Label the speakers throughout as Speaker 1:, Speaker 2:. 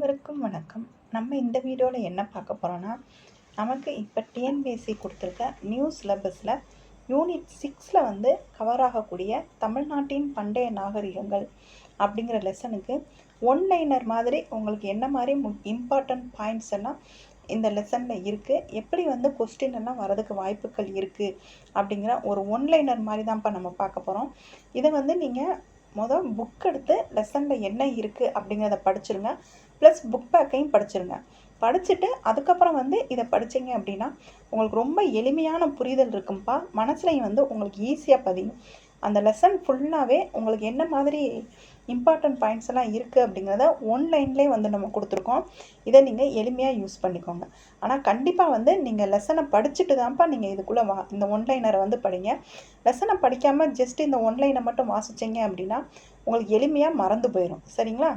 Speaker 1: அனைவருக்கும் வணக்கம். நம்ம இந்த வீடியோவில் என்ன பார்க்க போகிறோன்னா நமக்கு இப்போ டிஎன்பிஎஸ்சி கொடுத்துருக்க நியூ சிலபஸில் யூனிட் சிக்ஸில் வந்து கவர் ஆகக்கூடிய தமிழ்நாட்டின் பண்டைய நாகரிகங்கள் அப்படிங்கிற லெசனுக்கு ஒன் லைனர் மாதிரி உங்களுக்கு என்ன மாதிரி மு இம்பார்ட்டன்ட் பாயிண்ட்ஸ் எல்லாம் இந்த லெசனில் இருக்குது எப்படி வந்து கொஸ்டின் எல்லாம் வரதுக்கு வாய்ப்புகள் இருக்குது அப்படிங்கிற ஒரு ஒன் லைனர் மாதிரி தான்ப்பா நம்ம பார்க்க போகிறோம் இதை வந்து நீங்கள் மொதல் புக் எடுத்து லெசனில் என்ன இருக்குது அப்படிங்கிறத படிச்சிருங்க. Plus book பேக்கையும் படிச்சிருங்க. படிச்சுட்டு அதுக்கப்புறம் வந்து இதை படித்தீங்க அப்படின்னா உங்களுக்கு ரொம்ப எளிமையான புரிதல் இருக்கும்ப்பா மனசுலையும் வந்து உங்களுக்கு ஈஸியாக பதியும். அந்த லெசன் ஃபுல்லாகவே உங்களுக்கு என்ன மாதிரி இம்பார்ட்டன்ட் பாயிண்ட்ஸ் எல்லாம் இருக்குது அப்படிங்கிறத ஒன்லைன்லேயே வந்து நம்ம கொடுத்துருக்கோம். இதை நீங்கள் எளிமையாக யூஸ் பண்ணிக்கோங்க. ஆனால் கண்டிப்பாக வந்து நீங்கள் லெசனை படிச்சுட்டு தான்ப்பா நீங்கள் இதுக்குள்ளே வா இந்த ஒன்லைனரை வந்து படிங்க. லெசனை படிக்காமல் ஜஸ்ட் இந்த ஒன்லைனை மட்டும் வாசிச்சிங்க அப்படின்னா உங்களுக்கு எளிமையாக மறந்து போயிடும் சரிங்களா?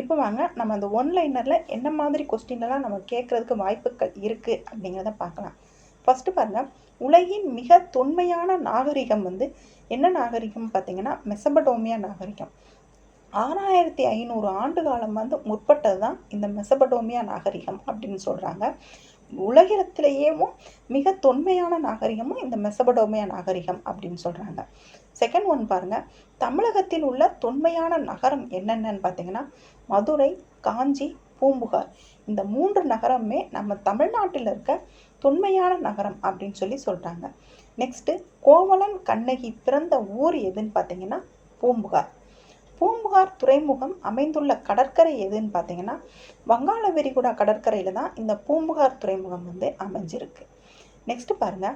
Speaker 1: இப்போ வாங்க நம்ம அந்த ஒன்லைனரில் என்ன மாதிரி கொஸ்டின்லாம் நம்ம கேட்குறதுக்கு வாய்ப்புகள் இருக்குது அப்படிங்கிறத பார்க்கலாம். ஃபஸ்ட்டு பாருங்கள் உலகின் மிக தொன்மையான நாகரிகம் வந்து என்ன நாகரிகம் பார்த்தீங்கன்னா மெசபடோமியா நாகரிகம். ஆறாயிரத்தி ஐநூறு ஆண்டு காலம் வந்து முற்பட்டது தான் இந்த மெசபடோமியா நாகரிகம் அப்படின்னு சொல்கிறாங்க உலகத்திலேயேவும் மிக தொன்மையான நாகரிகமும் இந்த மெசபடோமியா நாகரிகம் அப்படின்னு சொல்கிறாங்க செகண்ட் ஒன் பாருங்கள் தமிழகத்தில் உள்ள தொன்மையான நகரம் என்னென்னு பார்த்தீங்கன்னா மதுரை காஞ்சி பூம்புகார். இந்த மூன்று நகரமே நம்ம தமிழ்நாட்டில் இருக்க தொன்மையான நகரம் அப்படின்னு சொல்லி சொல்கிறாங்க நெக்ஸ்ட்டு கோவலன் கண்ணகி பிறந்த ஊர் எதுன்னு பார்த்தீங்கன்னா பூம்புகார். பூம்புகார் துறைமுகம் அமைந்துள்ள கடற்கரை எதுன்னு பார்த்தீங்கன்னா வங்காள விரிகுடா கடற்கரையில் தான் இந்த பூம்புகார் துறைமுகம் வந்து அமைஞ்சிருக்கு. நெக்ஸ்ட் பாருங்க.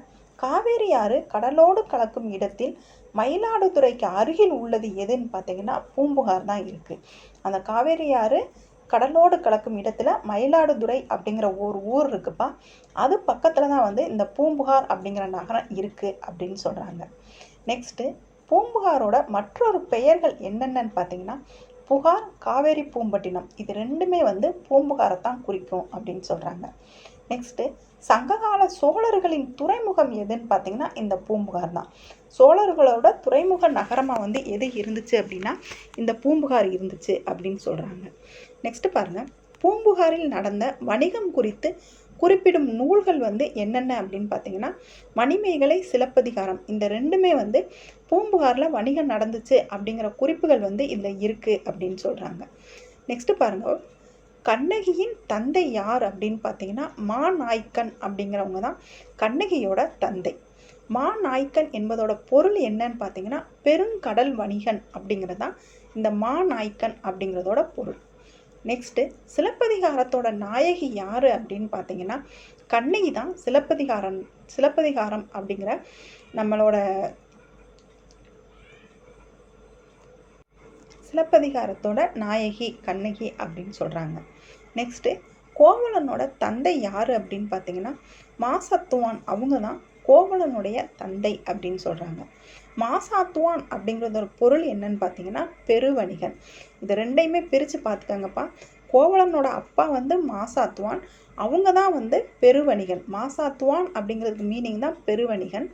Speaker 1: காவேரி ஆறு கடலோடு கலக்கும் இடத்தில் மயிலாடுதுறைக்கு அருகில் உள்ளது எதுன்னு பார்த்தீங்கன்னா பூம்புகார் தான் இருக்குது அந்த காவேரி ஆறு கடலோடு கலக்கும் இடத்துல மயிலாடுதுறை அப்படிங்கிற ஒரு ஊர் இருக்குப்பா. அது பக்கத்தில் தான் வந்து இந்த பூம்புகார் அப்படிங்கிற நகரம் இருக்குது அப்படின்னு சொல்கிறாங்க நெக்ஸ்ட்டு பூம்புகாரோட மற்றொரு பெயர்கள் என்னென்னு பார்த்தீங்கன்னா புகார் காவேரி பூம்பட்டினம். இது ரெண்டுமே வந்து பூம்புகாரை தான் குறிக்கும் அப்படின்னு சொல்கிறாங்க நெக்ஸ்ட்டு சங்ககால சோழர்களின் துறைமுகம் எதுன்னு பார்த்தீங்கன்னா இந்த பூம்புகார் தான். சோழர்களோட துறைமுக நகரமாக வந்து எது இருந்துச்சு அப்படின்னா இந்த பூம்புகார் இருந்துச்சு அப்படின்னு சொல்கிறாங்க நெக்ஸ்ட்டு பாருங்கள் பூம்புகாரில் நடந்த வணிகம் குறித்து குறிப்பிடும் நூல்கள் வந்து என்னென்ன அப்படின்னு பார்த்தீங்கன்னா மணிமேகலை சிலப்பதிகாரம். இந்த ரெண்டுமே வந்து பூம்புகாரில் வணிகம் நடந்துச்சு அப்படிங்கிற குறிப்புகள் வந்து இதில் இருக்குது அப்படின்னு சொல்கிறாங்க நெக்ஸ்ட்டு பாருங்கள் கண்ணகியின் தந்தை யார் அப்படின்னு பார்த்தீங்கன்னா மா நாய்க்கன் அப்படிங்கிறவங்க தான் கண்ணகியோட தந்தை. மா நாய்க்கன் என்பதோட பொருள் என்னன்னு பார்த்தீங்கன்னா பெருங்கடல் வணிகன் அப்படிங்கிறது தான் இந்த மா நாய்க்கன் அப்படிங்கிறதோட பொருள். நெக்ஸ்ட்டு சிலப்பதிகாரத்தோட நாயகி யார் அப்படின்னு பார்த்தீங்கன்னா கண்ணகி தான் சிலப்பதிகாரம் சிலப்பதிகாரம் அப்படிங்கிற நம்மளோட சிலப்பதிகாரத்தோட நாயகி கண்ணகி அப்படின்னு சொல்கிறாங்க நெக்ஸ்ட்டு கோவலனோட தந்தை யார் அப்படின்னு பார்த்தீங்கன்னா மாசத்துவான். அவங்க தான் கோவலனுடைய தந்தை அப்படின்னு சொல்கிறாங்க மாசாத்துவான் அப்படிங்கிறது ஒரு பொருள் என்னன்னு பார்த்தீங்கன்னா பெருவணிகன். இது ரெண்டையுமே பிரித்து பார்த்துக்கோங்கப்பா கோவலனோட அப்பா வந்து மாசாத்துவான். அவங்க தான் வந்து பெருவணிகன். மாசாத்துவான் அப்படிங்கிறதுக்கு மீனிங் தான் பெருவணிகன்.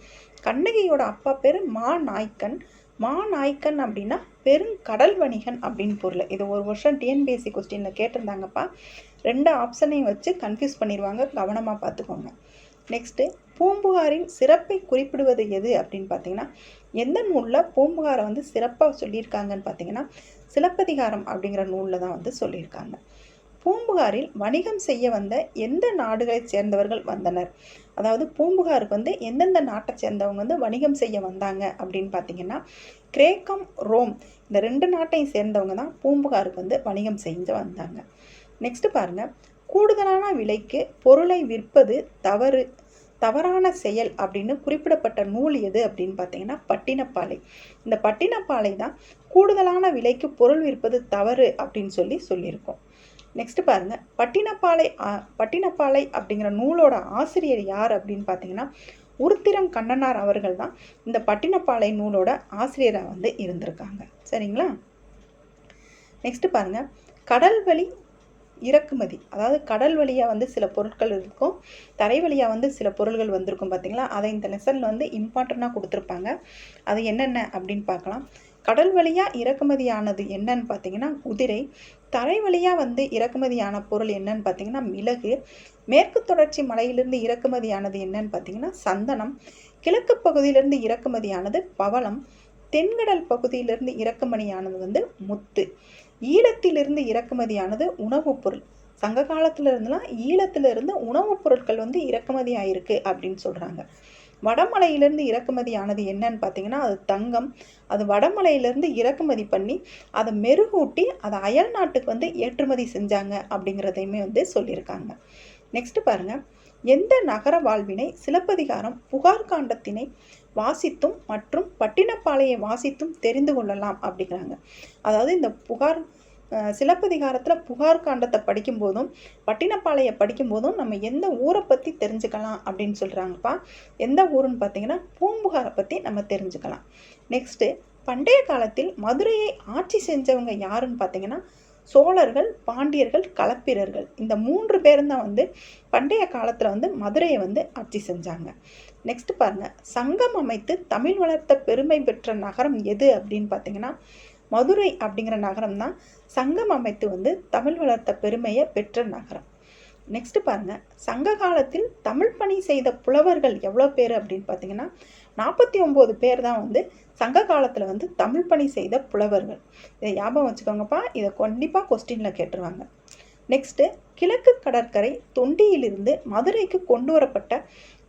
Speaker 1: கண்ணகியோட அப்பா பேர் மா நாய்க்கன் மா நாய்க்கன் அப்படின்னா பெருங்கடல் வணிகன் அப்படின்னு பொருள். இது ஒரு வருஷம் டிஎன்பிஎஸ்சி கொஸ்டினில் கேட்டிருந்தாங்கப்பா. ரெண்டு ஆப்ஷனையும் வச்சு கன்ஃபியூஸ் பண்ணிடுவாங்க. கவனமாக பார்த்துக்கோங்க நெக்ஸ்ட்டு பூம்புகாரின் சிறப்பை குறிப்பிடுவது எது அப்படின்னு பார்த்தீங்கன்னா எந்த நூலில் பூம்புகாரை வந்து சிறப்பாக சொல்லியிருக்காங்கன்னு பார்த்தீங்கன்னா சிலப்பதிகாரம் அப்படிங்கிற நூலில் தான் வந்து சொல்லியிருக்காங்க. பூம்புகாரில் வணிகம் செய்ய வந்த எந்த நாடுகளை சேர்ந்தவர்கள் வந்தனர்? அதாவது பூம்புகாருக்கு வந்து எந்தெந்த நாட்டை சேர்ந்தவங்க வந்து வணிகம் செய்ய வந்தாங்க அப்படின்னு பார்த்தீங்கன்னா கிரேக்கம் ரோம் இந்த ரெண்டு நாட்டையும் சேர்ந்தவங்க தான் பூம்புகாருக்கு வந்து வணிகம் செஞ்சு வந்தாங்க. நெக்ஸ்ட் பாருங்கள் கூடுதலான விலைக்கு பொருளை விற்பது தவறு. தவறான செயல் அப்படின்னு குறிப்பிடப்பட்ட நூல் எது அப்படின்னு பார்த்தீங்கன்னா பட்டினப்பாலை. இந்த பட்டினப்பாலை தான் கூடுதலான விலைக்கு பொருள் விற்பது தவறு அப்படின்னு சொல்லி சொல்லியிருக்கோம். நெக்ஸ்ட் பாருங்க. பட்டினப்பாலை பட்டினப்பாலை அப்படிங்கிற நூலோட ஆசிரியர் யார் அப்படின்னு பார்த்தீங்கன்னா உருத்திரம் கண்ணனார் அவர்கள் தான் இந்த பட்டினப்பாலை நூலோட ஆசிரியராக வந்து இருந்திருக்காங்க. சரிங்களா? நெக்ஸ்ட் பாருங்க. கடல் வழி இறக்குமதி. அதாவது கடல் வழியாக வந்து சில பொருட்கள் இருக்கும். தரை வழியாக வந்து சில பொருள்கள் வந்திருக்கும் பார்த்தீங்களா அதை இந்த லெசனில் வந்து இம்பார்ட்டண்ட்டாக கொடுத்துருப்பாங்க. அது என்னென்ன அப்படின்னு பார்க்கலாம். கடல் வழியாக இறக்குமதியானது என்னன்னு பார்த்தீங்கன்னா குதிரை. தரை வழியாக வந்து இறக்குமதியான பொருள் என்னன்னு பார்த்தீங்கன்னா மிளகு. மேற்கு தொடர்ச்சி மலையிலிருந்து இறக்குமதியானது என்னன்னு பார்த்தீங்கன்னா சந்தனம். கிழக்கு பகுதியிலிருந்து இறக்குமதியானது பவளம். தென்கடல் பகுதியிலிருந்து இறக்குமதியானது வந்து முத்து. ஈழத்திலிருந்து இறக்குமதியானது உணவுப் பொருள். சங்க காலத்துல இருந்துலாம் ஈழத்திலிருந்து உணவுப் பொருட்கள் வந்து இறக்குமதி ஆயிருக்கு அப்படின்னு சொல்றாங்க. வடமலையிலேருந்து இறக்குமதி ஆனது என்னன்னு பார்த்தீங்கன்னா அது தங்கம். அது வடமலையிலேருந்து இறக்குமதி பண்ணி அதை மெருகூட்டி அதை அயல் நாட்டுக்கு வந்து ஏற்றுமதி செஞ்சாங்க அப்படிங்கிறதையுமே வந்து சொல்லியிருக்காங்க. நெக்ஸ்ட் பாருங்க. எந்த நகர வாழ்வினை சிலப்பதிகாரம் புகார் காண்டத்தினை வாசித்தும் மற்றும் பட்டினப்பாளையை வாசித்தும் தெரிந்து கொள்ளலாம் அப்படிங்கிறாங்க. அதாவது இந்த புகார் சிலப்பதிகாரத்தில் புகார் காண்டத்தை படிக்கும்போதும் பட்டினப்பாளையை படிக்கும்போதும் நம்ம எந்த ஊரை பற்றி தெரிஞ்சுக்கலாம் அப்படின்னு சொல்கிறாங்கப்பா எந்த ஊருன்னு பார்த்தீங்கன்னா பூம்புகாரை பற்றி நம்ம தெரிஞ்சுக்கலாம். நெக்ஸ்ட்டு பண்டைய காலத்தில் மதுரையை ஆட்சி செஞ்சவங்க யாருன்னு பார்த்தீங்கன்னா சோழர்கள் பாண்டியர்கள் களப்பிரர்கள் இந்த மூன்று பேரும் தான் வந்து பண்டைய காலத்தில் வந்து மதுரையை வந்து ஆட்சி செஞ்சாங்க. நெக்ஸ்ட் பாருங்க. சங்கம் அமைத்து தமிழ் வளர்த்த பெருமை பெற்ற நகரம் எது அப்படின்னு பார்த்தீங்கன்னா மதுரை அப்படிங்கிற நகரம் தான் சங்கம் அமைத்து வந்து தமிழ் வளர்த்த பெருமையை பெற்ற நகரம். நெக்ஸ்ட் பாருங்க. சங்க காலத்தில் தமிழ் பணி செய்த புலவர்கள் எவ்வளோ பேர் அப்படின்னு பார்த்தீங்கன்னா நாற்பத்தி ஒம்பது பேர் தான் வந்து சங்க காலத்தில் வந்து தமிழ் பணி செய்த புலவர்கள். இதை ஞாபகம் வச்சுக்கோங்கப்பா. இதை கண்டிப்பாக கொஸ்டினில் கேட்டுருவாங்க. நெக்ஸ்ட்டு கிழக்கு கடற்கரை தொண்டியிலிருந்து மதுரைக்கு கொண்டு வரப்பட்ட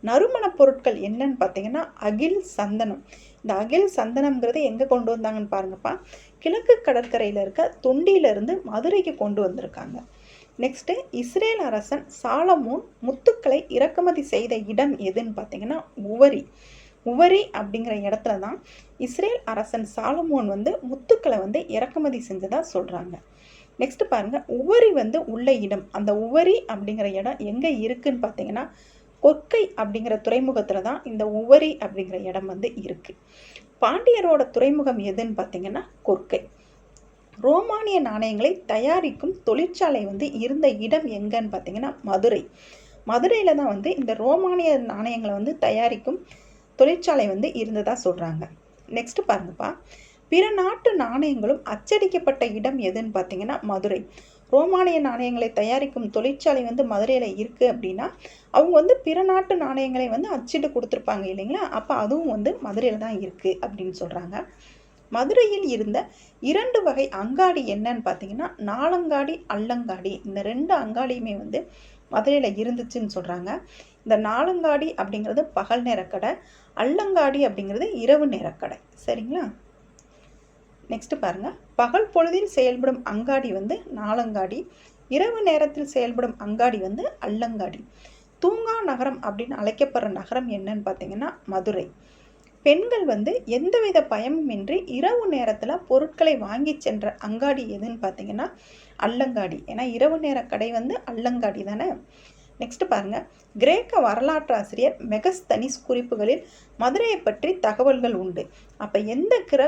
Speaker 1: நறுமணப் பொருட்கள் என்னன்னு பார்த்தீங்கன்னா அகில் சந்தனம். இந்த அகில் சந்தனம்ங்கிறது எங்கே கொண்டு வந்தாங்கன்னு பாருங்கப்பா. கிழக்கு கடற்கரையில் இருக்க தொண்டியிலிருந்து மதுரைக்கு கொண்டு வந்திருக்காங்க. நெக்ஸ்ட்டு இஸ்ரேல் அரசன் சாலமோன் முத்துக்களை இறக்குமதி செய்த இடம் எதுன்னு பார்த்தீங்கன்னா உவரி. உவரி அப்படிங்கிற இடத்துல தான் இஸ்ரேல் அரசன் சாலமோன் வந்து முத்துக்களை வந்து இறக்குமதி செஞ்சதாக சொல்கிறாங்க நெக்ஸ்ட் பாருங்க உவரி வந்து உள்ள இடம். அந்த உவரி அப்படிங்கிற இடம் எங்கே இருக்குன்னு பார்த்தீங்கன்னா கொற்கை அப்படிங்கிற துறைமுகத்தில் தான் இந்த உவரி அப்படிங்கிற இடம் வந்து இருக்குது பாண்டியரோட துறைமுகம் எதுன்னு பார்த்தீங்கன்னா கொற்கை ரோமானிய நாணயங்களை தயாரிக்கும் தொழிற்சாலை வந்து இருந்த இடம் எங்கன்னு பார்த்தீங்கன்னா மதுரை. மதுரையில் தான் வந்து இந்த ரோமானிய நாணயங்களை வந்து தயாரிக்கும் தொழிற்சாலை வந்து இருந்ததாக சொல்கிறாங்க நெக்ஸ்ட் பாருங்கப்பா. பிற நாட்டு நாணயங்களும் அச்சடிக்கப்பட்ட இடம் எதுன்னு பார்த்தீங்கன்னா மதுரை. ரோமானிய நாணயங்களை தயாரிக்கும் தொழிற்சாலை வந்து மதுரையில் இருக்குது அப்படின்னா அவங்க வந்து பிற நாட்டு நாணயங்களை வந்து அச்சிட்டு கொடுத்துருப்பாங்க இல்லைங்களா? அப்போ அதுவும் வந்து மதுரையில் தான் இருக்குது அப்படின்னு சொல்கிறாங்க மதுரையில் இருந்த இரண்டு வகை அங்காடி என்னன்னு பார்த்தீங்கன்னா நாலங்காடி அல்லங்காடி. இந்த ரெண்டு அங்காடியுமே வந்து மதுரையில் இருந்துச்சுன்னு சொல்கிறாங்க இந்த நாலங்காடி அப்படிங்கிறது பகல் நேரக்கடை அல்லங்காடி அப்படிங்கிறது இரவு நேரக்கடை. சரிங்களா? நெக்ஸ்ட் பாருங்கள் பகல் பொழுதில் செயல்படும் அங்காடி வந்து நாலங்காடி இரவு நேரத்தில் செயல்படும் அங்காடி வந்து அல்லங்காடி. தூங்கா நகரம் அப்படின்னு அழைக்கப்படுற நகரம் என்னன்னு பார்த்தீங்கன்னா மதுரை. பெண்கள் வந்து எந்தவித பயமுமின்றி இரவு நேரத்தில் பொருட்களை வாங்கி சென்ற அங்காடி எதுன்னு பார்த்தீங்கன்னா அல்லங்காடி. ஏன்னா இரவு நேர கடை வந்து அல்லங்காடி தானே? நெக்ஸ்ட் பாருங்க. கிரேக்க வரலாற்று ஆசிரியர் மெகஸ்தனிஸ் குறிப்புகளில் மதுரையை பற்றி தகவல்கள் உண்டு. அப்போ எந்த கிர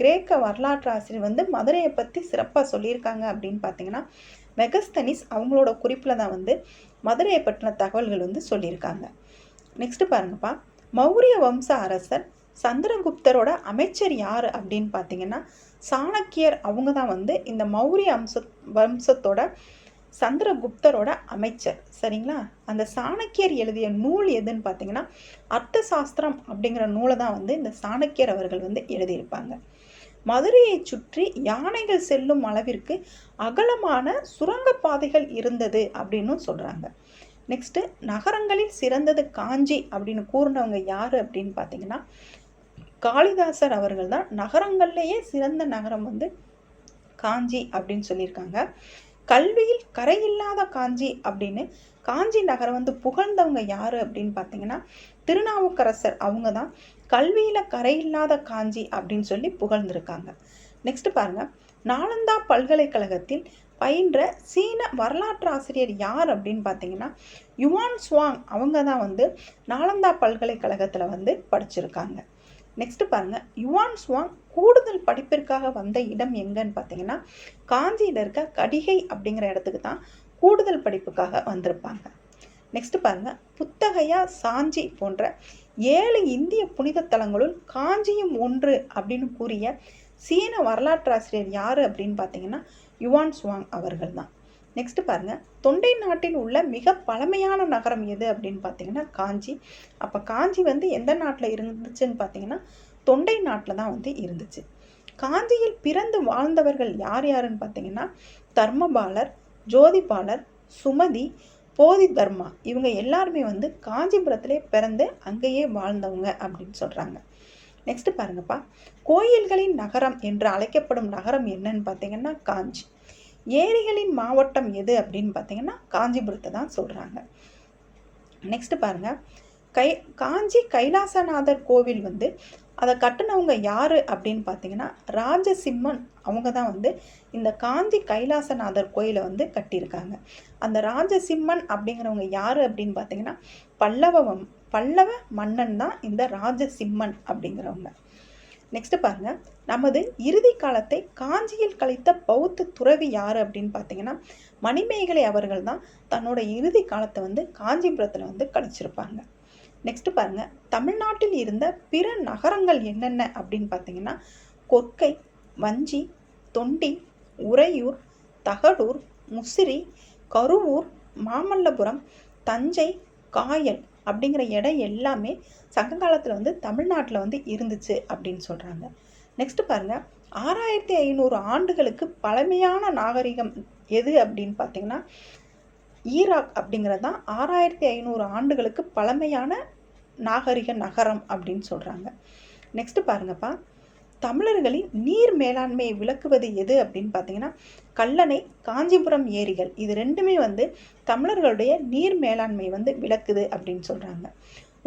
Speaker 1: கிரேக்க வரலாற்று ஆசிரியர் வந்து மதுரையை பற்றி சிறப்பாக சொல்லியிருக்காங்க அப்படின்னு பார்த்தீங்கன்னா மெகஸ்தனிஸ் அவங்களோட குறிப்பில் தான் வந்து மதுரையை பற்றின தகவல்கள் வந்து சொல்லியிருக்காங்க. நெக்ஸ்ட் பாருங்கப்பா. மௌரிய வம்ச அரசர் சந்திரகுப்தரோட அமைச்சர் யார் அப்படின்னு பார்த்தீங்கன்னா சாணக்கியர் அவங்க தான் வந்து இந்த மௌரிய அம்ச வம்சத்தோட சந்திரகுப்தரோட அமைச்சர். சரிங்களா? அந்த சாணக்கியர் எழுதிய நூல் எதுன்னு பார்த்தீங்கன்னா அர்த்த சாஸ்திரம் அப்படிங்கிற நூலை தான் வந்து இந்த சாணக்கியர் அவர்கள் வந்து எழுதியிருப்பாங்க. மதுரையை சுற்றி யானைகள் செல்லும் அளவிற்கு அகலமான சுரங்கப்பாதைகள் இருந்தது அப்படின்னு சொல்கிறாங்க நெக்ஸ்ட்டு நகரங்களில் சிறந்தது காஞ்சி அப்படின்னு கூறினவங்க யார் அப்படின்னு பார்த்தீங்கன்னா காளிதாசர் அவர்கள் தான். நகரங்கள்லேயே சிறந்த நகரம் வந்து காஞ்சி அப்படின்னு சொல்லியிருக்காங்க. கல்வியில் கரையில்லாத காஞ்சி அப்படின்னு காஞ்சி நகரம் வந்து புகழ்ந்தவங்க யார் அப்படின்னு பார்த்தீங்கன்னா திருநாவுக்கரசர். அவங்க தான் கல்வியில் கரையில்லாத காஞ்சி அப்படின்னு சொல்லி புகழ்ந்திருக்காங்க. நெக்ஸ்ட் பாருங்க. நாலந்தா பல்கலைக்கழகத்தில் பயின்ற சீன வரலாற்று ஆசிரியர் யார் அப்படின்னு பார்த்தீங்கன்னா யுவான் சுவாங். அவங்க தான் வந்து நாலந்தா பல்கலைக்கழகத்தில் வந்து படிச்சிருக்காங்க. நெக்ஸ்ட்டு பாருங்கள் யுவான் சுவாங் கூடுதல் படிப்பிற்காக வந்த இடம் எங்கன்னு பார்த்தீங்கன்னா காஞ்சியில் இருக்க கடிகை அப்படிங்கிற இடத்துக்கு தான் கூடுதல் படிப்புக்காக வந்திருப்பாங்க. நெக்ஸ்ட் பாருங்க. புத்தகையா சாஞ்சி போன்ற ஏழு இந்திய புனித தலங்களுள் காஞ்சியும் ஒன்று அப்படின்னு கூறிய சீன வரலாற்றாசிரியர் யார் அப்படின்னு பார்த்தீங்கன்னா யுவான் சுவாங் அவர்கள் தான். நெக்ஸ்ட் பாருங்கள் தொண்டை நாட்டில் உள்ள மிக பழமையான நகரம் எது அப்படின்னு பார்த்தீங்கன்னா காஞ்சி. அப்போ காஞ்சி வந்து எந்த நாட்டில் இருந்துச்சுன்னு பார்த்தீங்கன்னா தொண்டை நாட்டில் தான் வந்து இருந்துச்சு. காஞ்சியில் பிறந்து வாழ்ந்தவர்கள் யார் யாருன்னு பார்த்தீங்கன்னா தர்மபாலர் ஜோதிபாலர் சுமதி போதி தர்மா. இவங்க எல்லாருமே வந்து காஞ்சிபுரத்திலே பிறந்து அங்கேயே வாழ்ந்தவங்க அப்படின்னு சொல்கிறாங்க நெக்ஸ்ட் பாருங்கப்பா. கோயில்களின் நகரம் என்று அழைக்கப்படும் நகரம் என்னன்னு பார்த்தீங்கன்னா காஞ்சி. ஏரிகளின் மாவட்டம் எது அப்படின்னு பார்த்தீங்கன்னா காஞ்சிபுரத்தை தான் சொல்கிறாங்க நெக்ஸ்ட் பாருங்கள் கை காஞ்சி கைலாசநாதர் கோவில் வந்து அதை கட்டினவங்க யார் அப்படின்னு பார்த்தீங்கன்னா ராஜசிம்மன் அவங்க தான் வந்து இந்த காஞ்சி கைலாசநாதர் கோயிலை வந்து கட்டியிருக்காங்க. அந்த ராஜசிம்மன் அப்படிங்கிறவங்க யார் அப்படின்னு பார்த்தீங்கன்னா பல்லவ பல்லவ மன்னன் தான் இந்த ராஜசிம்மன் அப்படிங்கிறவங்க. நெக்ஸ்ட் பாருங்க. நமது இறுதி காலத்தை காஞ்சியில் கழித்த பௌத்த துறவி யார் அப்படின்னு பார்த்தீங்கன்னா மணிமேகலை அவர்கள் தான் தன்னோட இறுதி காலத்தை வந்து காஞ்சிபுரத்தில் வந்து கழிச்சிருப்பாங்க. நெக்ஸ்ட் பாருங்க. தமிழ்நாட்டில் இருந்த பிற நகரங்கள் என்னென்ன அப்படின்னு பார்த்தீங்கன்னா கொற்கை வஞ்சி தொண்டி உறையூர் தகடூர் முசிறி கருவூர் மாமல்லபுரம் தஞ்சை காயல் அப்படிங்கிற இடம் எல்லாமே சங்க காலத்தில் வந்து தமிழ்நாட்டில் வந்து இருந்துச்சு அப்படின்னு சொல்கிறாங்க நெக்ஸ்ட்டு பாருங்கள் ஆறாயிரத்தி ஐநூறு ஆண்டுகளுக்கு பழமையான நாகரிகம் எது அப்படின்னு பார்த்தீங்கன்னா ஈராக் அப்படிங்கிறது தான் ஆறாயிரத்தி ஐநூறு ஆண்டுகளுக்கு பழமையான நாகரிக நகரம் அப்படின்னு சொல்கிறாங்க நெக்ஸ்ட்டு பாருங்கப்பா. தமிழர்களின் நீர் மேலாண்மையை விளக்குவது எது அப்படின்னு பார்த்தீங்கன்னா கல்லணை காஞ்சிபுரம் ஏரிகள். இது ரெண்டுமே வந்து தமிழர்களுடைய நீர் மேலாண்மை வந்து விளக்குது அப்படின்னு சொல்கிறாங்க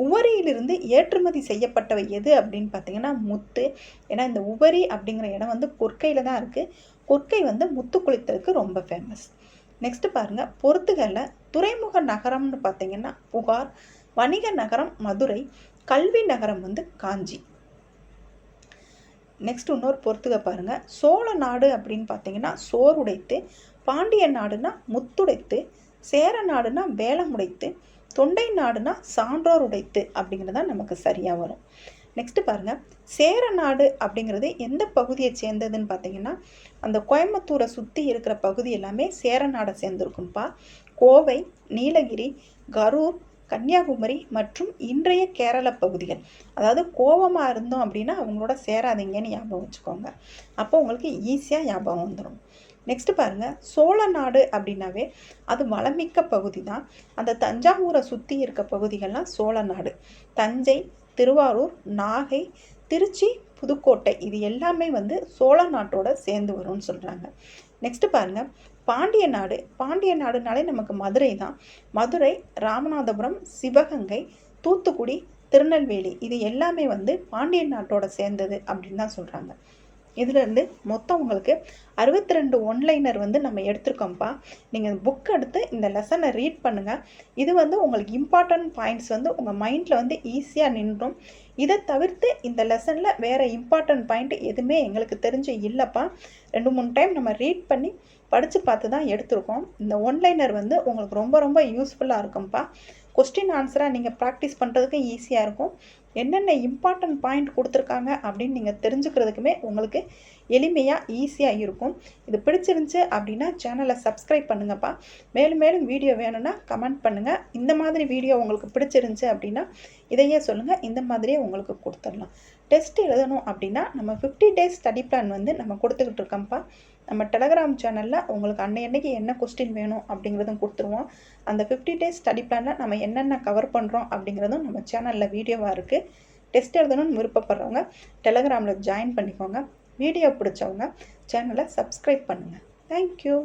Speaker 1: உவரியிலிருந்து ஏற்றுமதி செய்யப்பட்டவை எது அப்படின்னு பார்த்தீங்கன்னா முத்து. ஏன்னா இந்த உவரி அப்படிங்கிற இடம் வந்து கொற்கையில் தான் இருக்குது கொற்கை வந்து முத்து குளித்தலுக்கு ரொம்ப ஃபேமஸ் நெக்ஸ்ட் பாருங்கள் பொறுத்துகளில் துறைமுக நகரம்னு பார்த்தீங்கன்னா புகார் வணிக நகரம் மதுரை கல்வி நகரம் வந்து காஞ்சி. நெக்ஸ்ட் இன்னொரு பொறுத்துக்க பாருங்கள் சோழ நாடு அப்படின்னு பார்த்தீங்கன்னா சோர் உடைத்து பாண்டிய நாடுனா முத்துடைத்து சேர நாடுனா வேலமுடைத்து தொண்டை நாடுனா சான்றோர் உடைத்து அப்படிங்கிறது தான் நமக்கு சரியாக வரும். நெக்ஸ்ட் பாருங்கள் சேர நாடு அப்படிங்கிறது எந்த பகுதியை சேர்ந்ததுன்னு பார்த்தீங்கன்னா அந்த கோயம்புத்தூரை சுற்றி இருக்கிற பகுதி எல்லாமே சேர நாடை சேர்ந்துருக்கும்ப்பா கோவை நீலகிரி கரூர் கன்னியாகுமரி மற்றும் இன்றைய கேரள பகுதிகள். அதாவது கோபமாக இருந்தோம் அப்படின்னா அவங்களோட சேராதீங்கன்னு ஞாபகம் வச்சுக்கோங்க. அப்போ உங்களுக்கு ஈஸியாக ஞாபகம் வந்துடும் நெக்ஸ்ட் பாருங்கள் சோழ நாடு அப்படின்னாவே அது வளமிக்க பகுதி தான் அந்த தஞ்சாவூரை சுற்றி இருக்க பகுதிகள்லாம் சோழ நாடு. தஞ்சை திருவாரூர் நாகை திருச்சி புதுக்கோட்டை இது எல்லாமே வந்து சோழ நாட்டோட சேர்ந்து வரும்னு சொல்கிறாங்க நெக்ஸ்ட்டு பாருங்கள் பாண்டிய நாடு பாண்டிய நாடுனாலே நமக்கு மதுரை தான். மதுரை ராமநாதபுரம் சிவகங்கை தூத்துக்குடி திருநெல்வேலி இது எல்லாமே வந்து பாண்டிய நாட்டோட சேர்ந்தது அப்படின்னு தான் சொல்கிறாங்க இதுலேருந்து மொத்தம் உங்களுக்கு அறுபத்தி ரெண்டு ஒன்லைனர் வந்து நம்ம எடுத்திருக்கோம்ப்பா. நீங்கள் புக் எடுத்து இந்த லெசனை ரீட் பண்ணுங்கள் இது வந்து உங்களுக்கு இம்பார்ட்டன்ட் பாயிண்ட்ஸ் வந்து உங்கள் மைண்டில் வந்து ஈஸியாக நின்றும். இதை தவிர்த்து இந்த லெசனில் வேறு இம்பார்ட்டன்ட் பாயிண்ட் எதுவுமே எங்களுக்கு தெரிஞ்சு இல்லைப்பா. ரெண்டு மூணு டைம் நம்ம ரீட் பண்ணி படித்து பார்த்து தான் எடுத்திருக்கோம். இந்த ஒன்லைனர் வந்து உங்களுக்கு ரொம்ப ரொம்ப யூஸ்ஃபுல்லாக இருக்கும்ப்பா கொஸ்டின் ஆன்சராக நீங்கள் ப்ராக்டிஸ் பண்ணுறதுக்கு ஈஸியாக இருக்கும். என்னென்ன இம்பார்ட்டன்ட் பாயிண்ட் கொடுத்துருக்காங்க அப்படின்னு நீங்கள் தெரிஞ்சுக்கிறதுக்குமே உங்களுக்கு எளிமையாக ஈஸியாக இருக்கும். இது பிடிச்சிருந்துச்சு அப்படின்னா சேனலை சப்ஸ்கிரைப் பண்ணுங்கப்பா. மேலும் மேலும் வீடியோ வேணும்னா கமெண்ட் பண்ணுங்கள் இந்த மாதிரி வீடியோ உங்களுக்கு பிடிச்சிருந்துச்சு அப்படின்னா இதையே சொல்லுங்கள் இந்த மாதிரியே உங்களுக்கு கொடுத்துடலாம். டெஸ்ட் எழுதணும் அப்படின்னா நம்ம ஃபிஃப்டி டேஸ் ஸ்டடி பிளான் வந்து நம்ம கொடுத்துக்கிட்டு இருக்கோம்ப்பா. நம்ம டெலகிராம் சேனலில் உங்களுக்கு அன்னைக்கு என்ன கொஸ்டின் வேணும் அப்படிங்கிறதும் கொடுத்துருவோம். அந்த ஃபிஃப்டி டேஸ் ஸ்டடி பிளானில் நம்ம என்னென்ன கவர் பண்ணுறோம் அப்படிங்கிறதும் நம்ம சேனலில் வீடியோவாக இருக்குது டெஸ்ட் எழுதணும்னு விருப்பப்படுறவங்க டெலகிராமில் ஜாயின் பண்ணிக்கோங்க. வீடியோ பிடிச்சவங்க சேனலை சப்ஸ்கிரைப் பண்ணுங்கள் தேங்க்யூ